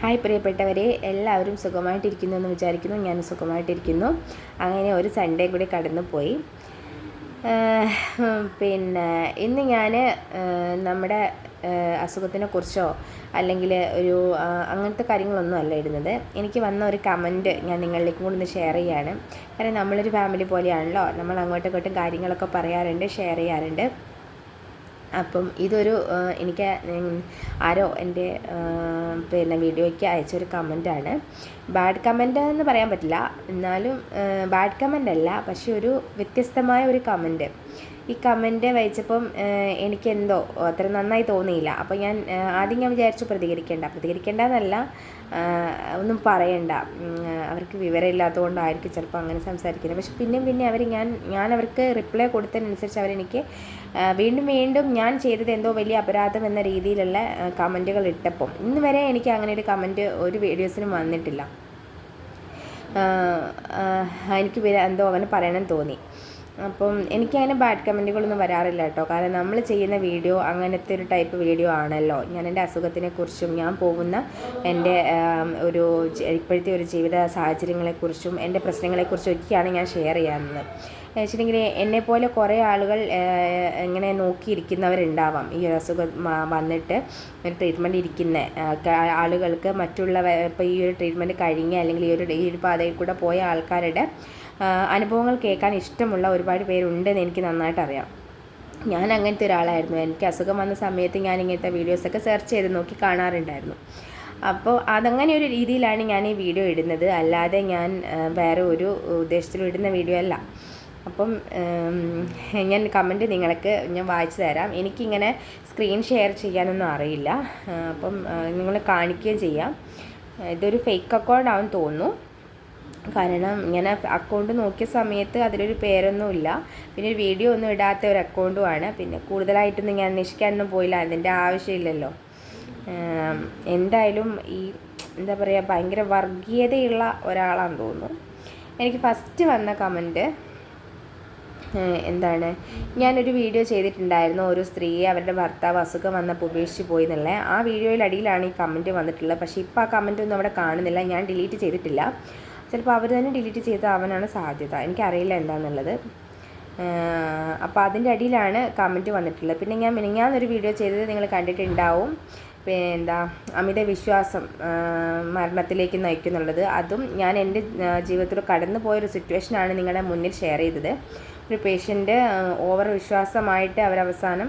Hi പ്രിയപ്പെട്ടവരെ എല്ലാവരും സുഖമായിട്ടിരിക്കുന്നു എന്ന് വിചാരിക്കുന്നു. ഞാൻ സുഖമായിട്ടിരിക്കുന്നു. അങ്ങനെ ഒരു സൺഡേ കൂടി കടന്നുപോയി. പിന്നെ ഇന്ന് ഞാൻ നമ്മുടെ അസുഖത്തിനെ കുറിച്ചോ അല്ലെങ്കിൽ ഒരു അങ്ങനത്തെ കാര്യങ്ങളൊന്നും അല്ല ഇടുന്നത്. എനിക്ക് വന്ന ഒരു കമന്റ് ഞാൻ നിങ്ങളിലേക്കും കൂടി ഒന്ന് ഷെയർ ചെയ്യാണ്. കാരണം നമ്മളൊരു ഫാമിലി പോലെയാണല്ലോ. നമ്മൾ അങ്ങോട്ടും ഇങ്ങോട്ടും കാര്യങ്ങളൊക്കെ പറയാറുണ്ട് ഷെയർ ചെയ്യാറുണ്ട്. അപ്പം ഇതൊരു എനിക്ക് ആരോ എന്റെ പിന്നെ വീഡിയോയ്ക്ക് അയച്ചൊരു കമന്റാണ്. ബാഡ് കമന്റ് എന്ന് പറയാൻ പറ്റില്ല. എന്നാലും ബാഡ് കമന്റ് അല്ല പക്ഷെ ഒരു വ്യത്യസ്തമായ ഒരു കമന്റ്. ഈ കമന്റ് വായിച്ചപ്പം എനിക്കെന്തോ അത്ര നന്നായി തോന്നിയില്ല. അപ്പോൾ ഞാൻ ആദ്യം ഞാൻ വിചാരിച്ചു പ്രതികരിക്കേണ്ട. പ്രതികരിക്കേണ്ട എന്നല്ല ഒന്നും പറയണ്ട. അവർക്ക് വിവരമില്ലാത്തതുകൊണ്ടായിരിക്കും ചിലപ്പോൾ അങ്ങനെ സംസാരിക്കുന്നത്. പക്ഷെ പിന്നെയും പിന്നെ അവർ ഞാൻ ഞാൻ അവർക്ക് റിപ്ലൈ കൊടുത്തതിനനുസരിച്ച് അവരെനിക്ക് വീണ്ടും വീണ്ടും ഞാൻ ചെയ്തത് എന്തോ വലിയ അപരാധം എന്ന രീതിയിലുള്ള കമന്റുകൾ ഇട്ടപ്പം. ഇന്ന് വരെ എനിക്ക് അങ്ങനെ ഒരു കമന്റ് ഒരു വീഡിയോസിനും വന്നിട്ടില്ല. എനിക്ക് എന്തോ അങ്ങനെ പറയണം തോന്നി. അപ്പം എനിക്കങ്ങനെ ബാഡ് കമന്റുകളൊന്നും വരാറില്ല കേട്ടോ. കാരണം നമ്മൾ ചെയ്യുന്ന വീഡിയോ അങ്ങനത്തെ ഒരു ടൈപ്പ് വീഡിയോ ആണല്ലോ. ഞാൻ എന്റെ അസുഖത്തിനെക്കുറിച്ചും ഞാൻ പോകുന്ന എന്റെ ഒരു ഇപ്പോഴത്തെ ഒരു ജീവിത സാഹചര്യങ്ങളെക്കുറിച്ചും എന്റെ പ്രശ്നങ്ങളെക്കുറിച്ചും ഒക്കെയാണ് ഞാൻ ഷെയർ ചെയ്യാറുള്ളത്. വെച്ചിട്ടുണ്ടെങ്കിൽ പോലെ കുറേ ആളുകൾ ഇങ്ങനെ നോക്കിയിരിക്കുന്നവരുണ്ടാവാം. ഈ ഒരു അസുഖം വന്നിട്ട് ഒരു ട്രീറ്റ്മെന്റ് ഇരിക്കുന്ന ആളുകൾക്ക് മറ്റുള്ള ഇപ്പോൾ ഈ ഒരു ട്രീറ്റ്മെന്റ് കഴിഞ്ഞ അല്ലെങ്കിൽ ഈ ഒരു ഈ ഒരു പാതയിൽ കൂടെ പോയ ആൾക്കാരുടെ അനുഭവങ്ങൾ കേൾക്കാൻ ഇഷ്ടമുള്ള ഒരുപാട് പേരുണ്ടെന്ന് എനിക്ക് നന്നായിട്ട് അറിയാം. ഞാൻ അങ്ങനത്തെ ഒരാളായിരുന്നു. എനിക്ക് അസുഖം വന്ന സമയത്ത് ഞാൻ ഇങ്ങനത്തെ വീഡിയോസൊക്കെ സെർച്ച് ചെയ്ത് നോക്കി കാണാറുണ്ടായിരുന്നു. അപ്പോൾ അതങ്ങനെ ഒരു രീതിയിലാണ് ഞാൻ ഈ വീഡിയോ ഇടുന്നത്. അല്ലാതെ ഞാൻ വേറെ ഒരു ഉദ്ദേശത്തിലും ഇടുന്ന വീഡിയോ അല്ല. അപ്പം ഞാൻ കമന്റ് നിങ്ങൾക്ക് ഞാൻ വായിച്ചു തരാം. എനിക്കിങ്ങനെ സ്ക്രീൻ ഷെയർ ചെയ്യാനൊന്നും അറിയില്ല. അപ്പം നിങ്ങൾ കാണിക്കുകയും ചെയ്യാം. ഇതൊരു ഫേക്ക് അക്കൗണ്ട് ആണെന്ന് തോന്നുന്നു. കാരണം ഇങ്ങനെ അക്കൗണ്ട് നോക്കിയ സമയത്ത് അതിലൊരു പേരൊന്നുമില്ല പിന്നെ ഒരു വീഡിയോ ഒന്നും ഇടാത്ത ഒരു അക്കൗണ്ടുമാണ് പിന്നെ കൂടുതലായിട്ടൊന്നും ഞാൻ അന്വേഷിക്കാനൊന്നും പോയില്ല. അതിന്റെ ആവശ്യമില്ലല്ലോ. എന്തായാലും ഈ എന്താ പറയുക ഭയങ്കര വർഗീയതയുള്ള ഒരാളാണെന്ന് തോന്നുന്നു. എനിക്ക് ഫസ്റ്റ് വന്ന കമന്റ് എന്താണ്? ഞാനൊരു വീഡിയോ ചെയ്തിട്ടുണ്ടായിരുന്നു. ഒരു സ്ത്രീയെ അവരുടെ ഭർത്താവ് അസുഖം വന്നപ്പോൾ ഉപേക്ഷിച്ച് പോയി എന്നുള്ള ആ വീഡിയോയിൽ അടിയിലാണ് ഈ കമന്റ് വന്നിട്ടുള്ളത്. പക്ഷേ ഇപ്പോൾ ആ കമന്റ് ഒന്നും അവിടെ കാണുന്നില്ല. ഞാൻ ഡിലീറ്റ് ചെയ്തിട്ടില്ല. ചിലപ്പോൾ അവർ തന്നെ ഡിലീറ്റ് ചെയ്ത അവനാണ് സാധ്യത. എനിക്കറിയില്ല എന്താണെന്നുള്ളത് അപ്പോൾ അതിന്റെ അടിയിലാണ് കമന്റ് വന്നിട്ടുള്ളത്. പിന്നെ ഞാൻ മിനിങ്ങാന്നൊരു വീഡിയോ ചെയ്തത് നിങ്ങൾ കണ്ടിട്ടുണ്ടാവും. എന്താ അമിത വിശ്വാസം മരണത്തിലേക്ക് നയിക്കുന്നുള്ളത്. അതും ഞാൻ എന്റെ ജീവിതത്തിൽ കടന്നു പോയൊരു സിറ്റുവേഷനാണ് നിങ്ങളുടെ മുന്നിൽ ഷെയർ ചെയ്തത്. ഒരു പേഷ്യന്റ് ഓവർ വിശ്വാസമായിട്ട് അവരവസാനം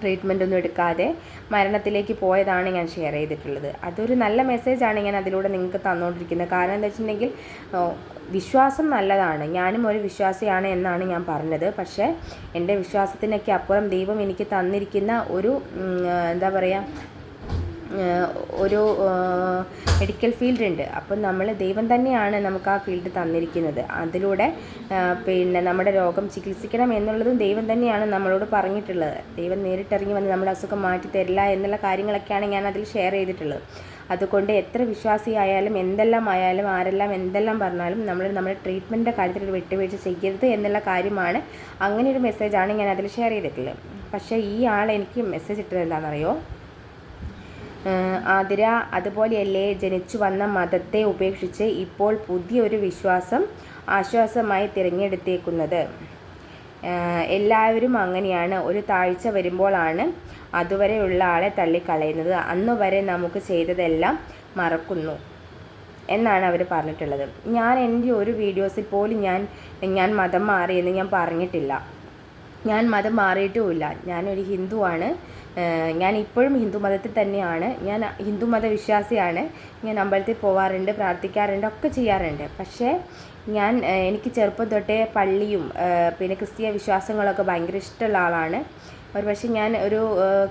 ട്രീറ്റ്മെന്റ് ഒന്നും എടുക്കാതെ മരണത്തിലേക്ക് പോയതാണ് ഞാൻ ഷെയർ ചെയ്തിട്ടുള്ളത്. അതൊരു നല്ല മെസ്സേജാണ് ഞാൻ അതിലൂടെ നിങ്ങൾക്ക് തന്നുകൊണ്ടിരിക്കുന്നത് കാരണം എന്താ വെച്ചിട്ടുണ്ടെങ്കിൽ വിശ്വാസം നല്ലതാണ്. ഞാനും ഒരു വിശ്വാസിയാണ് എന്നാണ് ഞാൻ പറഞ്ഞത്. പക്ഷേ എന്റെ വിശ്വാസത്തിനൊക്കെ അപ്പുറം ദൈവം എനിക്ക് തന്നിരിക്കുന്ന ഒരു എന്താ പറയുക ഒരു മെഡിക്കൽ ഫീൽഡ് ഉണ്ട്. അപ്പം നമ്മൾ ദൈവം തന്നെയാണ് നമുക്ക് ആ ഫീൽഡ് തന്നിരിക്കുന്നത്. അതിലൂടെ പിന്നെ നമ്മുടെ രോഗം ചികിത്സിക്കണം എന്നുള്ളതും ദൈവം തന്നെയാണ് നമ്മളോട് പറഞ്ഞിട്ടുള്ളത്. ദൈവം നേരിട്ടിറങ്ങി വന്ന് നമ്മുടെ അസുഖം മാറ്റി തരില്ല എന്നുള്ള കാര്യങ്ങളൊക്കെയാണ് ഞാൻ അതിൽ ഷെയർ ചെയ്തിട്ടുള്ളത്. അതുകൊണ്ട് എത്ര വിശ്വാസിയായാലും എന്തെല്ലാം ആയാലും ആരെല്ലാം എന്തെല്ലാം പറഞ്ഞാലും നമ്മൾ നമ്മുടെ ട്രീറ്റ്മെന്റിന്റെ കാര്യത്തിൽ ഒരു വിട്ടുവീഴ്ച ചെയ്യരുത് എന്നുള്ള കാര്യമാണ് അങ്ങനെ ഒരു മെസ്സേജാണ് ഞാൻ അതിൽ ഷെയർ ചെയ്തിട്ടുള്ളത്. പക്ഷേ ഈ ആൾ എനിക്ക് മെസ്സേജ് ഇട്ടത് എന്താണെന്നറിയോ? ആതിര അതുപോലെയല്ലേ ജനിച്ചു വന്ന മതത്തെ ഉപേക്ഷിച്ച് ഇപ്പോൾ പുതിയൊരു വിശ്വാസം ആശ്വാസമായി തിരഞ്ഞെടുത്തേക്കുന്നത്. എല്ലാവരും അങ്ങനെയാണ്. ഒരു താഴ്ച വരുമ്പോഴാണ് അതുവരെയുള്ള ആളെ തള്ളിക്കളയുന്നത്. അന്ന് വരെ നമുക്ക് ചെയ്തതെല്ലാം മറക്കുന്നു എന്നാണ് അവർ പറഞ്ഞിട്ടുള്ളത്. ഞാൻ എന്റെ ഒരു വീഡിയോസിൽ പോലും ഞാൻ ഞാൻ മതം മാറിയെന്ന് ഞാൻ പറഞ്ഞിട്ടില്ല. ഞാൻ മതം മാറിയിട്ടുമില്ല. ഞാനൊരു ഹിന്ദുവാണ്. ഞാൻ ഇപ്പോഴും ഹിന്ദു മതത്തിൽ തന്നെയാണ്. ഞാൻ ഹിന്ദു മത വിശ്വാസിയാണ് ഞാൻ അമ്പലത്തിൽ പോവാറുണ്ട് പ്രാർത്ഥിക്കാറുണ്ട് ഒക്കെ ചെയ്യാറുണ്ട്. പക്ഷേ ഞാൻ എനിക്ക് ചെറുപ്പം തൊട്ടേ പള്ളിയും പിന്നെ ക്രിസ്തീയ വിശ്വാസങ്ങളൊക്കെ ഭയങ്കര ഇഷ്ടമുള്ള ആളാണ്. ഒരു പക്ഷേ ഞാൻ ഒരു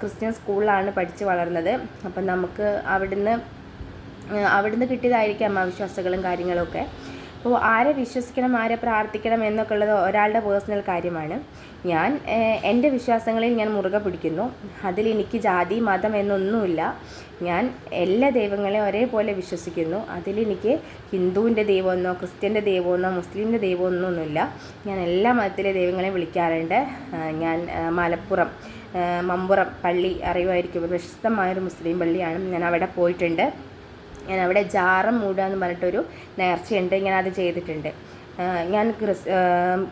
ക്രിസ്ത്യൻ സ്കൂളിലാണ് പഠിച്ച് വളർന്നത്. അപ്പം നമുക്ക് അവിടുന്ന് അവിടുന്ന് കിട്ടിയതായിരിക്കാം അമ്മ വിശ്വാസങ്ങളും കാര്യങ്ങളൊക്കെ അപ്പോൾ ആരെ വിശ്വസിക്കണം ആരെ പ്രാർത്ഥിക്കണം എന്നൊക്കെ ഉള്ളത് ഒരാളുടെ പേഴ്സണൽ കാര്യമാണ്. ഞാൻ എന്റെ വിശ്വാസങ്ങളിൽ ഞാൻ മുറുകെ പിടിക്കുന്നു. അതിൽ എനിക്ക് ജാതി മതം എന്നൊന്നുമില്ല. ഞാൻ എല്ലാ ദൈവങ്ങളെയും ഒരേപോലെ വിശ്വസിക്കുന്നു. അതിലെനിക്ക് ഹിന്ദുവിന്റെ ദൈവമെന്നോ ക്രിസ്ത്യന്റെ ദൈവമെന്നോ മുസ്ലിമിന്റെ ദൈവമൊന്നൊന്നുമില്ല ഞാൻ എല്ലാ മതത്തിലെ ദൈവങ്ങളെയും വിളിക്കാറുണ്ട്. ഞാൻ മലപ്പുറം മമ്പുറം പള്ളി അറിയുമായിരിക്കും. പ്രശസ്തമായൊരു മുസ്ലിം പള്ളിയാണ്. ഞാൻ അവിടെ പോയിട്ടുണ്ട്. ഞാൻ അവിടെ ജാറം മൂടുക എന്ന് പറഞ്ഞിട്ടൊരു നേർച്ചയുണ്ട്. ഞാൻ അത് ചെയ്തിട്ടുണ്ട് ഞാൻ ക്രിസ്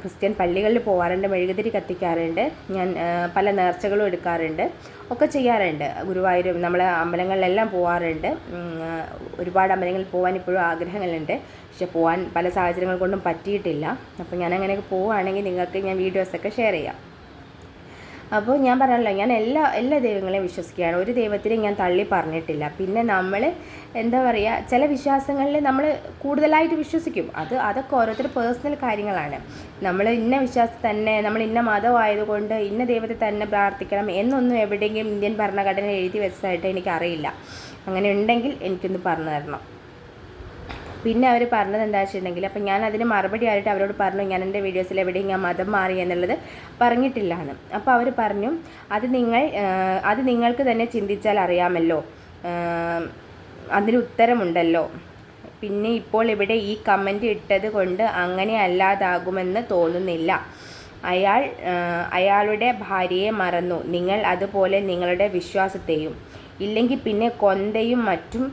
ക്രിസ്ത്യൻ പള്ളികളിൽ പോകാറുണ്ട് മെഴുകുതിരി കത്തിക്കാറുണ്ട്. ഞാൻ പല നേർച്ചകളും എടുക്കാറുണ്ട്. ഒക്കെ ചെയ്യാറുണ്ട്. ഗുരുവായൂർ നമ്മളെ അമ്പലങ്ങളിലെല്ലാം പോകാറുണ്ട് ഒരുപാട് അമ്പലങ്ങളിൽ പോകാൻ ഇപ്പോഴും ആഗ്രഹങ്ങളുണ്ട്. പക്ഷെ പോകാൻ പല സാഹചര്യങ്ങൾ കൊണ്ടും പറ്റിയിട്ടില്ല. അപ്പോൾ ഞാൻ അങ്ങനെയൊക്കെ പോവുകയാണെങ്കിൽ നിങ്ങൾക്ക് ഞാൻ വീഡിയോസൊക്കെ ഷെയർ ചെയ്യാം. അപ്പോൾ ഞാൻ പറഞ്ഞല്ലോ ഞാൻ എല്ലാ എല്ലാ ദൈവങ്ങളെയും വിശ്വസിക്കുകയാണ്. ഒരു ദൈവത്തിനെയും ഞാൻ തള്ളി പറഞ്ഞിട്ടില്ല. പിന്നെ നമ്മൾ എന്താ പറയുക ചില വിശ്വാസങ്ങളിൽ നമ്മൾ കൂടുതലായിട്ട് വിശ്വസിക്കും. അത് അതൊക്കെ ഓരോരുത്തർ പേഴ്സണൽ കാര്യങ്ങളാണ്. നമ്മൾ ഇന്ന വിശ്വാസത്തിൽ തന്നെ നമ്മൾ ഇന്ന മതമായതുകൊണ്ട് ഇന്ന ദൈവത്തെ തന്നെ പ്രാർത്ഥിക്കണം എന്നൊന്നും എവിടെയെങ്കിലും ഇന്ത്യൻ ഭരണഘടന എഴുതി വെച്ചതായിട്ട് എനിക്കറിയില്ല. അങ്ങനെ ഉണ്ടെങ്കിൽ എനിക്കൊന്ന് പറഞ്ഞു തരണം. പിന്നെ അവർ പറഞ്ഞത് എന്താ വെച്ചിട്ടുണ്ടെങ്കിൽ അപ്പം ഞാൻ അതിന് മറുപടി ആയിട്ട് അവരോട് പറഞ്ഞു ഞാൻ എന്റെ വീഡിയോസിൽ എവിടെയും ഞാൻ മതം മാറി എന്നുള്ളത് പറഞ്ഞിട്ടില്ല എന്ന് അപ്പോൾ അവർ പറഞ്ഞു അത് നിങ്ങൾ അത് നിങ്ങൾക്ക് തന്നെ ചിന്തിച്ചാൽ അറിയാമല്ലോ അതിന് ഉത്തരമുണ്ടല്ലോ. പിന്നെ ഇപ്പോൾ ഇവിടെ ഈ കമന്റ് ഇട്ടത് കൊണ്ട് അങ്ങനെ അല്ലാതാകുമെന്ന് തോന്നുന്നില്ല. അയാൾ അയാളുടെ ഭാര്യയെ മറന്നു. നിങ്ങൾ അതുപോലെ നിങ്ങളുടെ വിശ്വാസത്തെയും ഇല്ലെങ്കിൽ പിന്നെ കൊന്തയും മറ്റും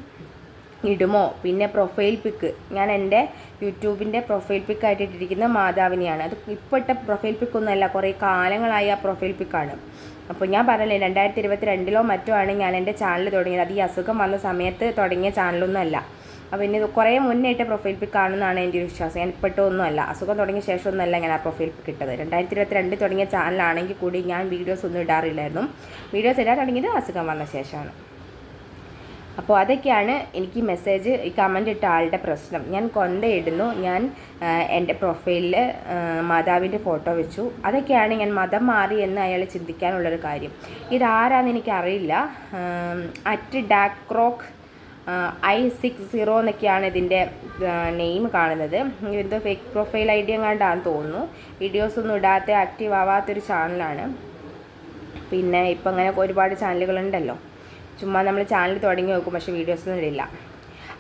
ഇടുമോ? പിന്നെ പ്രൊഫൈൽ പിക്ക് ഞാൻ എന്റെ യൂട്യൂബിന്റെ പ്രൊഫൈൽ പിക്കായിട്ട് ഇട്ടിരിക്കുന്ന മാതാവിനെയാണ്. അത് ഇപ്പോൾ ഇട്ട പ്രൊഫൈൽ പിക്കൊന്നുമല്ല കുറേ കാലങ്ങളായി ആ പ്രൊഫൈൽ പിക്കാണ് അപ്പോൾ ഞാൻ പറഞ്ഞില്ലേ രണ്ടായിരത്തി ഇരുപത്തി രണ്ടിലോ മറ്റോ ആണ് ഞാൻ എന്റെ ചാനൽ തുടങ്ങിയത്. അത് ഈ അസുഖം വന്ന സമയത്ത് തുടങ്ങിയ ചാനലൊന്നും അല്ല. അപ്പോൾ ഇനി കുറേ മുന്നേ ഇട്ട പ്രൊഫൈൽ പിക്ക് ആണെന്നാണ് എന്റെ ഒരു വിശ്വാസം. ഞാൻ ഇപ്പോഴൊന്നുമല്ല അസുഖം തുടങ്ങിയ ശേഷമൊന്നുമല്ല ഞാൻ ആ പ്രൊഫൈൽ പിക്ക് ഇട്ടത്. രണ്ടായിരത്തി ഇരുപത്തി രണ്ട് തുടങ്ങിയ ചാനലാണെങ്കിൽ കൂടി ഞാൻ വീഡിയോസ് ഒന്നും ഇടാറില്ലായിരുന്നു. വീഡിയോസ് ഇടാൻ തുടങ്ങിയത് അസുഖം വന്ന ശേഷമാണ്. അപ്പോൾ അതൊക്കെയാണ് എനിക്ക് മെസ്സേജ് ഈ കമന്റ് ഇട്ട ആളുടെ പ്രശ്നം. ഞാൻ കൊന്തയിടുന്നു. ഞാൻ എന്റെ പ്രൊഫൈലിൽ മാതാവിന്റെ ഫോട്ടോ വെച്ചു. അതൊക്കെയാണ് ഞാൻ മതം മാറി എന്ന് അയാൾ ചിന്തിക്കാനുള്ളൊരു കാര്യം. ഇതാരാന്ന് എനിക്കറിയില്ല. അറ്റ് ഡാക്രോക്ക് ഐ സിക്സ് സീറോ എന്നൊക്കെയാണ് ഇതിന്റെ നെയിം കാണുന്നത്. എന്തോ ഫേക്ക് പ്രൊഫൈൽ ഐ ഡി എങ്ങാണ്ടാന്ന് തോന്നുന്നു. വീഡിയോസൊന്നും ഇടാത്ത ആക്റ്റീവ് ആവാത്തൊരു ചാനലാണ് പിന്നെ ഇപ്പം അങ്ങനെ ഒരുപാട് ചാനലുകളുണ്ടല്ലോ ചുമ്മാ നമ്മൾ ചാനൽ തുടങ്ങി നോക്കും പക്ഷേ വീഡിയോസൊന്നും ഇല്ല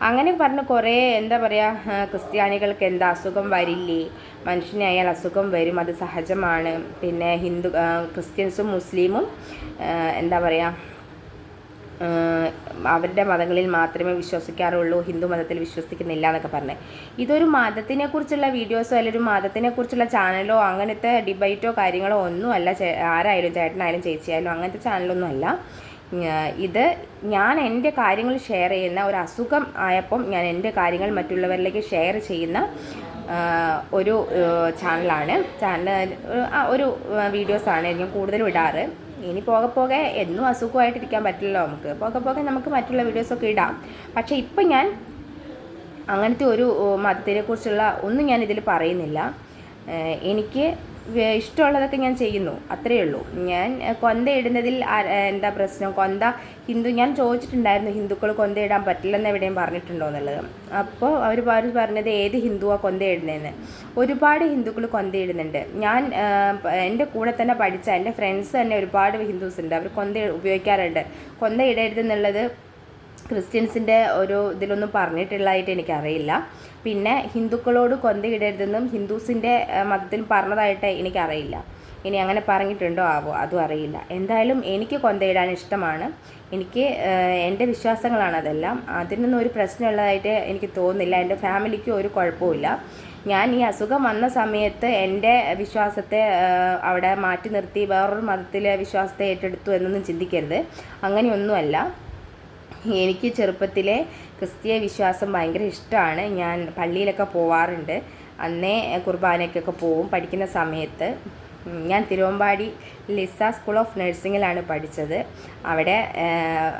അങ്ങനെ പറഞ്ഞ് കുറേ എന്താ പറയുക ക്രിസ്ത്യാനികൾക്ക് എന്താ അസുഖം വരില്ലേ? മനുഷ്യനായാൽ അസുഖം വരും അത് സഹജമാണ്. പിന്നെ ഹിന്ദു ക്രിസ്ത്യൻസും മുസ്ലിമും എന്താ പറയുക അവരുടെ മതങ്ങളിൽ മാത്രമേ വിശ്വസിക്കാറുള്ളൂ ഹിന്ദു മതത്തിൽ വിശ്വസിക്കുന്നില്ല എന്നൊക്കെ പറഞ്ഞ്. ഇതൊരു മതത്തിനെ കുറിച്ചുള്ള വീഡിയോസോ അല്ലെങ്കിൽ ഒരു മതത്തിനെ കുറിച്ചുള്ള ചാനലോ അങ്ങനത്തെ ഡിബൈറ്റോ കാര്യങ്ങളോ ഒന്നും അല്ല ആരായാലും ചേട്ടനായാലും ചേച്ചിയായാലും അങ്ങനത്തെ ചാനലൊന്നും അല്ല ഇത് ഞാൻ എന്റെ കാര്യങ്ങൾ ഷെയർ ചെയ്യുന്ന ഒരു അസുഖം ആയപ്പം ഞാൻ എന്റെ കാര്യങ്ങൾ മറ്റുള്ളവരിലേക്ക് ഷെയർ ചെയ്യുന്ന ഒരു ചാനലാണ് ചാനൽ ഒരു വീഡിയോസാണ് ഞാൻ കൂടുതലും ഇടാറ്. ഇനി പോകെ പോകെ എന്നും അസുഖമായിട്ടിരിക്കാൻ പറ്റില്ലല്ലോ നമുക്ക്. പോകെ പോകെ നമുക്ക് മറ്റുള്ള വീഡിയോസൊക്കെ ഇടാം. പക്ഷേ ഇപ്പം ഞാൻ അങ്ങനത്തെ ഒരു മതത്തിനെക്കുറിച്ചുള്ള ഒന്നും ഞാൻ ഇതിൽ പറയുന്നില്ല. എനിക്ക് ഇഷ്ടമുള്ളതൊക്കെ ഞാൻ ചെയ്യുന്നു. അത്രയേ ഉള്ളൂ. ഞാൻ കൊന്ത ഇടുന്നതിൽ എന്താ പ്രശ്നം? കൊന്ത ഹിന്ദു ഞാൻ ചോദിച്ചിട്ടുണ്ടായിരുന്നു ഹിന്ദുക്കൾ കൊന്ത ഇടാൻ പറ്റില്ലെന്ന് എവിടെയും പറഞ്ഞിട്ടുണ്ടോ എന്നുള്ളത്. അപ്പോൾ അവർ അവർ പറഞ്ഞത് ഏത് ഹിന്ദുവാണ് കൊന്ത ഇടുന്നതെന്ന്. ഒരുപാട് ഹിന്ദുക്കൾ കൊന്ത ഇടുന്നുണ്ട്. ഞാൻ എന്റെ കൂടെ തന്നെ പഠിച്ച എന്റെ ഫ്രണ്ട്സ് തന്നെ ഒരുപാട് ഹിന്ദുസ് ഉണ്ട്. അവർ കൊന്ത ഉപയോഗിക്കാറുണ്ട്. കൊന്ത ഇടരുതെന്നുള്ളത് ക്രിസ്ത്യൻസിന്റെ ഒരു ഇതിലൊന്നും പറഞ്ഞിട്ടുള്ളതായിട്ട് എനിക്കറിയില്ല. പിന്നെ ഹിന്ദുക്കളോട് കൊന്തയിടരുതെന്നും ഹിന്ദുസിന്റെ മതത്തിൽ പറഞ്ഞതായിട്ട് എനിക്കറിയില്ല. ഇനി അങ്ങനെ പറഞ്ഞിട്ടുണ്ടോ? ആവോ? അതും അറിയില്ല. എന്തായാലും എനിക്ക് കൊന്തയിടാൻ ഇഷ്ടമാണ്. എനിക്ക് എന്റെ വിശ്വാസങ്ങളാണ് അതെല്ലാം. അതിനൊന്നും ഒരു പ്രശ്നമുള്ളതായിട്ട് എനിക്ക് തോന്നുന്നില്ല. എന്റെ ഫാമിലിക്ക് ഒരു കുഴപ്പമില്ല ഞാൻ ഈ അസുഖം വന്ന സമയത്ത് എന്റെ വിശ്വാസത്തെ അവിടെ മാറ്റി നിർത്തി വേറൊരു മതത്തിലെ വിശ്വാസത്തെ ഏറ്റെടുത്തു എന്നൊന്നും ചിന്തിക്കരുത്. അങ്ങനെയൊന്നുമല്ല. എനിക്ക് ചെറുപ്പത്തിലെ ക്രിസ്തീയ വിശ്വാസം ഭയങ്കര ഇഷ്ടമാണ്. ഞാൻ പള്ളിയിലൊക്കെ പോവാറുണ്ട്. അന്നേ കുർബാനയ്ക്കൊക്കെ പോവും പഠിക്കുന്ന സമയത്ത്. ഞാൻ തിരുവമ്പാടി ലിസ സ്കൂൾ ഓഫ് നഴ്സിങ്ങിലാണ് പഠിച്ചത്. അവിടെ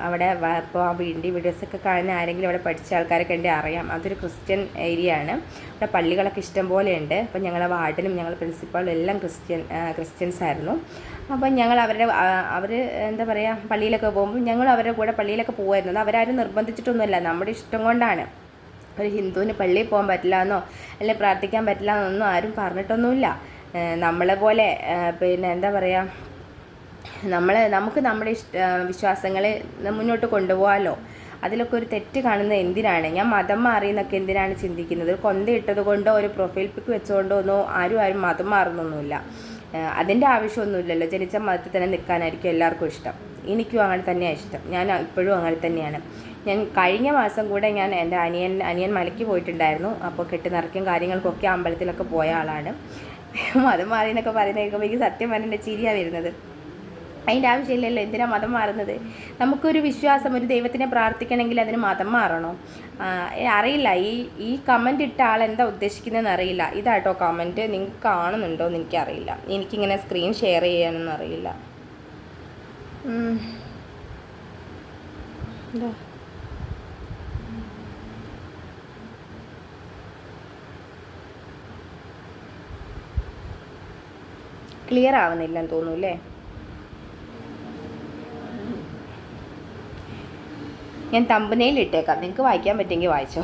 അവിടെ ഇപ്പോൾ ആ വീടിന്റെ വീഡിയോസൊക്കെ കാണുന്ന ആരെങ്കിലും അവിടെ പഠിച്ച ആൾക്കാരൊക്കെ ഉണ്ടെങ്കിൽ അറിയാം. അതൊരു ക്രിസ്ത്യൻ ഏരിയ ആണ്. അവിടെ പള്ളികളൊക്കെ ഇഷ്ടം പോലെ ഉണ്ട്. അപ്പോൾ ഞങ്ങളുടെ വാർഡനും ഞങ്ങളുടെ പ്രിൻസിപ്പാളും എല്ലാം ക്രിസ്ത്യൻ ക്രിസ്ത്യൻസ് ആയിരുന്നു. അപ്പം ഞങ്ങൾ അവരുടെ അവർ എന്താ പറയുക പള്ളിയിലൊക്കെ പോകുമ്പോൾ ഞങ്ങൾ അവരുടെ കൂടെ പള്ളിയിലൊക്കെ പോകുമായിരുന്നു. അവരാരും നിർബന്ധിച്ചിട്ടൊന്നുമല്ല. നമ്മുടെ ഇഷ്ടം കൊണ്ടാണ്. ഒരു ഹിന്ദുവിന് പള്ളിയിൽ പോകാൻ പറ്റില്ല എന്നോ അല്ലെങ്കിൽ പ്രാർത്ഥിക്കാൻ പറ്റില്ല എന്നൊന്നും ആരും പറഞ്ഞിട്ടൊന്നുമില്ല. നമ്മളെ പോലെ പിന്നെ എന്താ പറയുക നമ്മൾ നമുക്ക് നമ്മുടെ ഇഷ്ട വിശ്വാസങ്ങളെ മുന്നോട്ട് കൊണ്ടുപോകാമല്ലോ. അതിലൊക്കെ ഒരു തെറ്റ് കാണുന്നത് എന്തിനാണ്? ഞാൻ മതം മാറി എന്നൊക്കെ എന്തിനാണ് ചിന്തിക്കുന്നത്? കൊന്ത ഇട്ടത് കൊണ്ടോ ഒരു പ്രൊഫൈൽ പിക്ക് വെച്ചുകൊണ്ടോ ഒന്നോ ആരും ആരും മതം മാറുന്നൊന്നുമില്ല. അതിന്റെ ആവശ്യമൊന്നുമില്ലല്ലോ. ജനിച്ച മതത്തിൽ തന്നെ നിൽക്കാനായിരിക്കും എല്ലാവർക്കും ഇഷ്ടം. എനിക്കും അങ്ങനെ തന്നെയാണ് ഇഷ്ടം. ഞാൻ ഇപ്പോഴും അങ്ങനെ തന്നെയാണ്. ഞാൻ കഴിഞ്ഞ മാസം കൂടെ ഞാൻ എന്റെ അനിയൻ അനിയൻ മലയ്ക്ക് പോയിട്ടുണ്ടായിരുന്നു. അപ്പോൾ കെട്ടി നിറയ്ക്കും കാര്യങ്ങൾക്കൊക്കെ അമ്പലത്തിലൊക്കെ പോയ ആളാണ്. മതം മാറി എന്നൊക്കെ പറയുന്ന കേൾക്കുമ്പോൾ എനിക്ക് സത്യം പറഞ്ഞ ചിരിയാണ് വരുന്നത്. അതിന്റെ ആവശ്യമില്ലല്ലോ എന്തിനാ മതം മാറുന്നത്? നമുക്കൊരു വിശ്വാസം ഒരു ദൈവത്തിനെ പ്രാർത്ഥിക്കണമെങ്കിൽ അതിന് മതം മാറണോ? അറിയില്ല. ഈ ഈ കമന്റ് ഇട്ട ആൾ എന്താ ഉദ്ദേശിക്കുന്നതെന്ന് അറിയില്ല. ഇതാട്ടോ കമന്റ് നിങ്ങൾക്ക് കാണുന്നുണ്ടോ എന്ന് എനിക്കറിയില്ല. എനിക്കിങ്ങനെ സ്ക്രീൻ ഷെയർ ചെയ്യാനൊന്നും അറിയില്ല. എന്താ? ക്ലിയർ ആവുന്നില്ലെന്ന് തോന്നുന്നു അല്ലേ? ഞാൻ തമ്പനയിൽ ഇട്ടേക്കാം. നിങ്ങൾക്ക് വായിക്കാൻ പറ്റുമെങ്കിൽ വായിച്ചോ.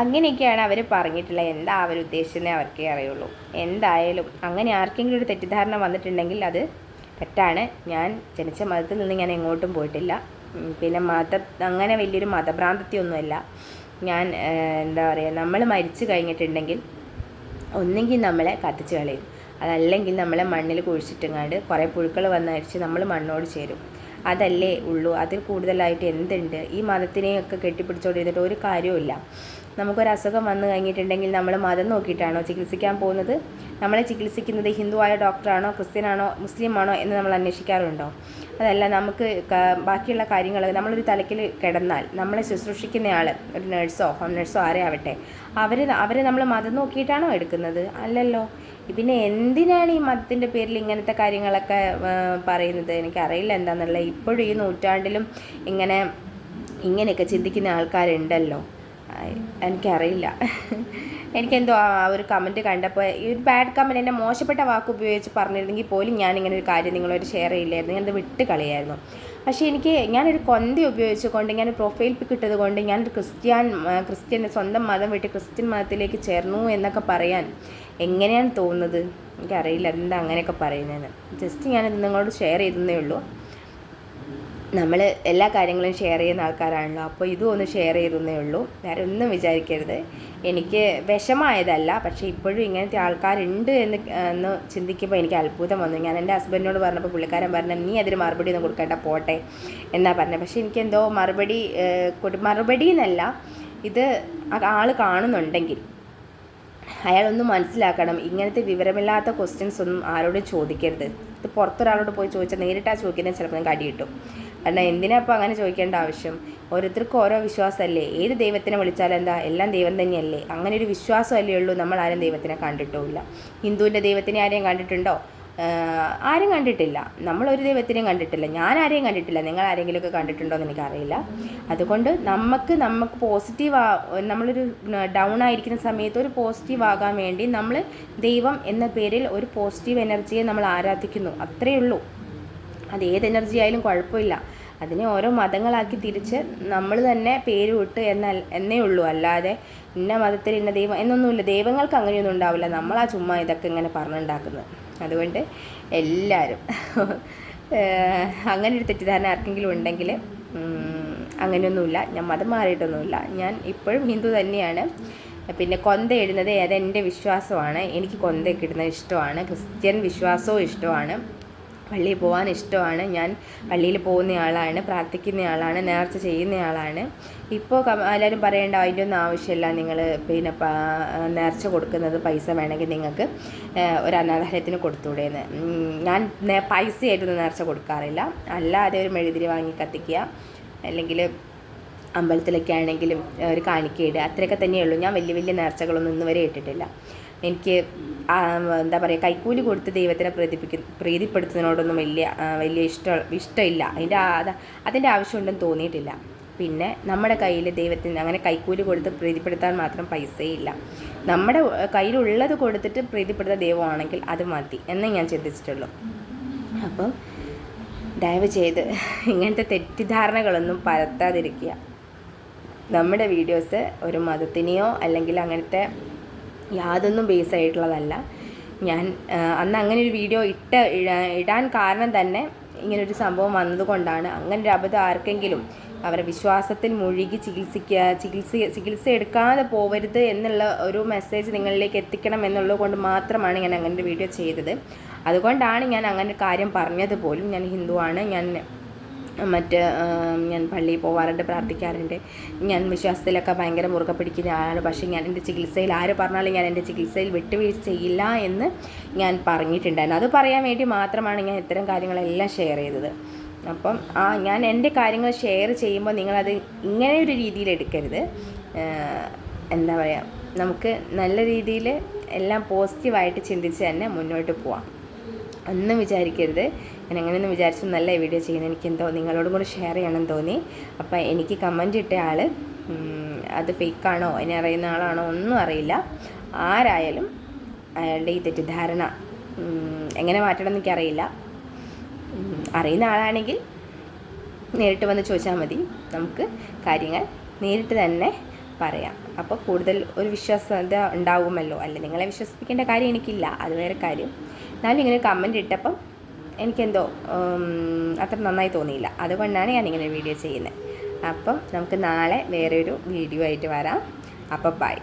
അങ്ങനെയൊക്കെയാണ് അവർ പറഞ്ഞിട്ടുള്ളത് എന്താ അവർ ഉദ്ദേശിച്ചതെന്നേ അവർക്കേ അറിയുള്ളൂ. എന്തായാലും അങ്ങനെ ആർക്കെങ്കിലും ഒരു തെറ്റിദ്ധാരണ വന്നിട്ടുണ്ടെങ്കിൽ അത് തെറ്റാണ്. ഞാൻ ജനിച്ച മതത്തിൽ നിന്ന് ഞാൻ എങ്ങോട്ടും പോയിട്ടില്ല. പിന്നെ മത അങ്ങനെ വലിയൊരു മതഭ്രാന്തത്തിയൊന്നുമല്ല. ഞാൻ എന്താ പറയുക നമ്മൾ മരിച്ചു കഴിഞ്ഞിട്ടുണ്ടെങ്കിൽ ഒന്നെങ്കിൽ നമ്മളെ കത്തിച്ച് കളയും. അതല്ലെങ്കിൽ നമ്മളെ മണ്ണിൽ കുഴിച്ചിട്ടുങ്ങാണ്ട് കുറേ പുഴുക്കൾ വന്നടിച്ച് നമ്മൾ മണ്ണോട് ചേരും. അതല്ലേ ഉള്ളൂ. അതിൽ കൂടുതലായിട്ട് എന്തുണ്ട്? ഈ മതത്തിനെയൊക്കെ കെട്ടിപ്പിടിച്ചോണ്ടിരുന്നിട്ട് ഒരു കാര്യവുമില്ല. നമുക്കൊരു അസുഖം വന്നു കഴിഞ്ഞിട്ടുണ്ടെങ്കിൽ നമ്മൾ മതം നോക്കിയിട്ടാണോ ചികിത്സിക്കാൻ പോകുന്നത്? നമ്മളെ ചികിത്സിക്കുന്നത് ഹിന്ദുവായ ഡോക്ടറാണോ ക്രിസ്ത്യനാണോ മുസ്ലിമാണോ എന്ന് നമ്മൾ അന്വേഷിക്കാറുണ്ടോ? അതല്ല നമുക്ക് ബാക്കിയുള്ള കാര്യങ്ങൾ നമ്മളൊരു തലക്കിൽ കിടന്നാൽ നമ്മളെ ശുശ്രൂഷിക്കുന്നയാൾ ഒരു നഴ്സോ ഹോം നഴ്സോ ആരേ ആവട്ടെ അവർ അവരെ നമ്മൾ മതം നോക്കിയിട്ടാണോ എടുക്കുന്നത്? അല്ലല്ലോ. പിന്നെ എന്തിനാണ് ഈ മതത്തിന്റെ പേരിൽ ഇങ്ങനത്തെ കാര്യങ്ങളൊക്കെ പറയുന്നത്? എനിക്കറിയില്ല എന്താണെന്നുള്ളത് ഇപ്പോഴും ഈ നൂറ്റാണ്ടിലും ഇങ്ങനെ ഇങ്ങനെയൊക്കെ ചിന്തിക്കുന്ന ആൾക്കാരുണ്ടല്ലോ. എനിക്കറിയില്ല. എനിക്കെന്തോ ആ ഒരു കമന്റ് കണ്ടപ്പോൾ ഈ ഒരു ബാഡ് കമന്റ് എന്നെ മോശപ്പെട്ട വാക്ക് ഉപയോഗിച്ച് പറഞ്ഞിരുന്നെങ്കിൽ പോലും ഞാൻ ഇങ്ങനെ ഒരു കാര്യം നിങ്ങളോട് ഷെയർ ചെയ്യില്ലായിരുന്നു. ഞാനത് വിട്ട് കളിയായിരുന്നു. പക്ഷേ എനിക്ക് ഞാനൊരു കൊന്ത ഉപയോഗിച്ചുകൊണ്ട് ഞാൻ പ്രൊഫൈൽ പിക്ക് ഇട്ടത് കൊണ്ട് ഞാനൊരു ക്രിസ്ത്യൻ ക്രിസ്ത്യൻ സ്വന്തം മതം വിട്ട് ക്രിസ്ത്യൻ മതത്തിലേക്ക് ചേർന്നു എന്നൊക്കെ പറയാൻ എങ്ങനെയാണ് തോന്നുന്നത്? എനിക്കറിയില്ല. എന്താ അങ്ങനെയൊക്കെ പറയുന്നതെന്ന്. ജസ്റ്റ് ഞാനത് നിങ്ങളോട് ഷെയർ ചെയ്തതേ ഉള്ളൂ. നമ്മൾ എല്ലാ കാര്യങ്ങളും ഷെയർ ചെയ്യുന്ന ആൾക്കാരാണല്ലോ. അപ്പോൾ ഇതും ഒന്ന് ഷെയർ ചെയ്തെന്നേ ഉള്ളൂ. വേറെ ഒന്നും വിചാരിക്കരുത്. എനിക്ക് വിഷമായതല്ല. പക്ഷേ ഇപ്പോഴും ഇങ്ങനത്തെ ആൾക്കാരുണ്ട് എന്ന് എന്ന് ചിന്തിക്കുമ്പോൾ എനിക്ക് അത്ഭുതം വന്നു. ഞാൻ എന്റെ ഹസ്ബൻഡിനോട് പറഞ്ഞപ്പോൾ പുള്ളിക്കാരൻ പറഞ്ഞു നീ അതിന് മറുപടി ഒന്നും കൊടുക്കേണ്ട പോട്ടെ എന്നാ പറഞ്ഞത്. പക്ഷേ എനിക്കെന്തോ മറുപടി കൊടു- മറുപടി എന്നല്ല ഇത് ആൾ കാണുന്നുണ്ടെങ്കിൽ അയാളൊന്ന് മനസ്സിലാക്കണം. ഇങ്ങനത്തെ വിവരമില്ലാത്ത ക്വസ്റ്റ്യൻസ് ഒന്നും ആരോടും ചോദിക്കരുത്. ഇത് പുറത്തൊരാളോട് പോയി ചോദിച്ചാൽ നേരിട്ടാ ചോദിക്കുന്നത് ചിലപ്പോൾ കടി കിട്ടും കാരണം എന്തിനാ ഇപ്പോൾ അങ്ങനെ ചോദിക്കേണ്ട ആവശ്യം? ഓരോരുത്തർക്കും ഓരോ വിശ്വാസമല്ലേ? ഏത് ദൈവത്തിനെ വിളിച്ചാലും എന്താ? എല്ലാം ദൈവം തന്നെയല്ലേ? അങ്ങനെ ഒരു വിശ്വാസമല്ലേ ഉള്ളൂ നമ്മൾ ആരും ദൈവത്തിനെ കണ്ടിട്ടുമില്ല. ഹിന്ദുവിന്റെ ദൈവത്തിനെ ആരെയും കണ്ടിട്ടുണ്ടോ? ആരും കണ്ടിട്ടില്ല. നമ്മളൊരു ദൈവത്തിനെയും കണ്ടിട്ടില്ല. ഞാൻ ആരെയും കണ്ടിട്ടില്ല. നിങ്ങൾ ആരെങ്കിലുമൊക്കെ കണ്ടിട്ടുണ്ടോ എന്ന് എനിക്കറിയില്ല. അതുകൊണ്ട് നമുക്ക് നമുക്ക് പോസിറ്റീവ് ആ നമ്മളൊരു ഡൗൺ ആയിരിക്കുന്ന സമയത്ത് ഒരു പോസിറ്റീവ് ആകാൻ വേണ്ടി നമ്മൾ ദൈവം എന്ന പേരിൽ ഒരു പോസിറ്റീവ് എനർജിയെ നമ്മൾ ആരാധിക്കുന്നു. അത്രയേ ഉള്ളൂ. അത് ഏത് എനർജി ആയാലും കുഴപ്പമില്ല. അതിനെ ഓരോ മതങ്ങളാക്കി തിരിച്ച് നമ്മൾ തന്നെ പേര് വിട്ട് എന്ന എന്നേ ഉള്ളൂ. അല്ലാതെ ഇന്ന മതത്തിൽ ഇന്ന ദൈവം എന്നൊന്നുമില്ല. ദൈവങ്ങൾക്ക് അങ്ങനെയൊന്നും ഉണ്ടാവില്ല. നമ്മളാ ചുമ്മാ ഇതൊക്കെ ഇങ്ങനെ പറഞ്ഞുണ്ടാക്കുന്നത്. അതുകൊണ്ട് എല്ലാവരും അങ്ങനെ ഒരു തെറ്റിദ്ധാരണ ആർക്കെങ്കിലും ഉണ്ടെങ്കിൽ അങ്ങനെയൊന്നുമില്ല. ഞാൻ മതം മാറിയിട്ടൊന്നുമില്ല. ഞാൻ ഇപ്പോഴും ഹിന്ദു തന്നെയാണ്. പിന്നെ കൊന്ത ഇടുന്നത് അതെന്റെ വിശ്വാസമാണ്. എനിക്ക് കൊന്തയൊക്കെ ഇടുന്നത് ഇഷ്ടമാണ്. ക്രിസ്ത്യൻ വിശ്വാസവും ഇഷ്ടമാണ്. പള്ളിയിൽ പോകാൻ ഇഷ്ടമാണ്. ഞാൻ പള്ളിയിൽ പോകുന്ന ആളാണ് പ്രാർത്ഥിക്കുന്ന ആളാണ് നേർച്ച ചെയ്യുന്ന ആളാണ്. ഇപ്പോൾ എല്ലാവരും പറയേണ്ട അതിന്റെ ഒന്നും ആവശ്യമില്ല. നിങ്ങൾ പിന്നെ നേർച്ച കൊടുക്കുന്നത് പൈസ വേണമെങ്കിൽ നിങ്ങൾക്ക് ഒരു അനാഥാലയത്തിന് കൊടുത്തൂടേന്ന് ഞാൻ പൈസ പൈസയായിട്ടൊന്നും നേർച്ച കൊടുക്കാറില്ല. അല്ലാതെ ഒരു മെഴുതിരി വാങ്ങി കത്തിക്കുക അല്ലെങ്കിൽ അമ്പലത്തിലൊക്കെ ആണെങ്കിലും ഒരു കാണിക്കയിടുക. അത്രയൊക്കെ തന്നെയുള്ളൂ ഞാൻ വലിയ വലിയ നേർച്ചകളൊന്നും ഇന്നുവരെ ഇട്ടിട്ടില്ല. എനിക്ക് എന്താ പറയുക കൈക്കൂലി കൊടുത്ത് ദൈവത്തിനെ പ്രീതിപ്പിക്കുന്ന പ്രീതിപ്പെടുത്തുന്നതിനോടൊന്നും വലിയ വലിയ ഇഷ്ടം ഇഷ്ടമില്ല. അതിന്റെ അതിന്റെ ആവശ്യമുണ്ടെന്ന് തോന്നിയിട്ടില്ല. പിന്നെ നമ്മുടെ കയ്യിൽ ദൈവത്തിന് അങ്ങനെ കൈക്കൂലി കൊടുത്ത് പ്രീതിപ്പെടുത്താൻ മാത്രം പൈസയില്ല. നമ്മുടെ കയ്യിലുള്ളത് കൊടുത്തിട്ട് പ്രീതിപ്പെടുത്ത ദൈവമാണെങ്കിൽ അത് മതി എന്നേ ഞാൻ ചിന്തിച്ചിട്ടുള്ളൂ. അപ്പം ദയവ് ചെയ്ത് ഇങ്ങനത്തെ തെറ്റിദ്ധാരണകളൊന്നും പരത്താതിരിക്കുക. നമ്മുടെ വീഡിയോസ് ഒരു മതത്തിനെയോ അല്ലെങ്കിൽ അങ്ങനത്തെ യാതൊന്നും ബേസ് ആയിട്ടുള്ളതല്ല. ഞാൻ അന്ന് അങ്ങനെ ഒരു വീഡിയോ ഇട്ട ഇടാൻ കാരണം തന്നെ ഇങ്ങനൊരു സംഭവം വന്നതുകൊണ്ടാണ്. അങ്ങനെ ഒരു അബദ്ധം ആർക്കെങ്കിലും അവരെ വിശ്വാസത്തിൽ മുഴുകി ചികിത്സിക്കുക ചികിത്സ ചികിത്സ എടുക്കാതെ പോവരുത് എന്നുള്ള ഒരു മെസ്സേജ് നിങ്ങളിലേക്ക് എത്തിക്കണം എന്നുള്ളത് കൊണ്ട് മാത്രമാണ് ഞാൻ അങ്ങനെ ഒരു വീഡിയോ ചെയ്തത്. അതുകൊണ്ടാണ് ഞാൻ അങ്ങനെ കാര്യം പറഞ്ഞത് പോലും. ഞാൻ ഹിന്ദുവാണ്. ഞാൻ മറ്റ് ഞാൻ പള്ളിയിൽ പോവാറുണ്ട് പ്രാർത്ഥിക്കാറുണ്ട്. ഞാൻ വിശ്വാസത്തിലൊക്കെ ഭയങ്കര മുറുകെ പിടിക്കുന്ന ആളാണ് പക്ഷേ ഞാൻ എന്റെ ചികിത്സയിൽ ആര് പറഞ്ഞാലും ഞാൻ എന്റെ ചികിത്സയിൽ വിട്ടുവീഴ്ച ചെയ്യില്ല എന്ന് ഞാൻ പറഞ്ഞിട്ടുണ്ടായിരുന്നു. അത് പറയാൻ വേണ്ടി മാത്രമാണ് ഞാൻ ഇത്തരം കാര്യങ്ങളെല്ലാം ഷെയർ ചെയ്തത്. അപ്പം ആ ഞാൻ എന്റെ കാര്യങ്ങൾ ഷെയർ ചെയ്യുമ്പോൾ നിങ്ങളത് ഇങ്ങനെ ഒരു രീതിയിൽ എടുക്കരുത്. എന്താ പറയുക നമുക്ക് നല്ല രീതിയിൽ എല്ലാം പോസിറ്റീവായിട്ട് ചിന്തിച്ച് തന്നെ മുന്നോട്ട് പോവാം. ഒന്നും വിചാരിക്കരുത്. ഞാൻ അങ്ങനെയൊന്നും വിചാരിച്ചു നല്ല വീഡിയോ ചെയ്യുന്നത്. എനിക്ക് എന്തോ നിങ്ങളോടും കൂടെ ഷെയർ ചെയ്യണം തോന്നി. അപ്പോൾ എനിക്ക് കമന്റ് ഇട്ട ആൾ അത് ഫേക്കാണോ അതിനെ അറിയുന്ന ആളാണോ ഒന്നും അറിയില്ല. ആരായാലും അയാളുടെ ഈ തെറ്റിദ്ധാരണ എങ്ങനെ മാറ്റണം എന്ന് എനിക്കറിയില്ല. അറിയുന്ന ആളാണെങ്കിൽ നേരിട്ട് വന്ന് ചോദിച്ചാൽ മതി. നമുക്ക് കാര്യങ്ങൾ നേരിട്ട് തന്നെ പറയാം. അപ്പോൾ കൂടുതൽ ഒരു വിശ്വാസത ഉണ്ടാവുമല്ലോ. അല്ല? നിങ്ങളെ വിശ്വസിപ്പിക്കേണ്ട കാര്യം എനിക്കില്ല. അത് വേറെ കാര്യം. എന്നാലും ഇങ്ങനെ കമന്റ് ഇട്ടപ്പം എനിക്കെന്തോ അത്ര നന്നായി തോന്നിയില്ല. അതുകൊണ്ടാണ് ഞാനിങ്ങനെ വീഡിയോ ചെയ്യുന്നത് അപ്പം നമുക്ക് നാളെ വേറൊരു വീഡിയോ ആയിട്ട് വരാം. അപ്പോൾ ബൈ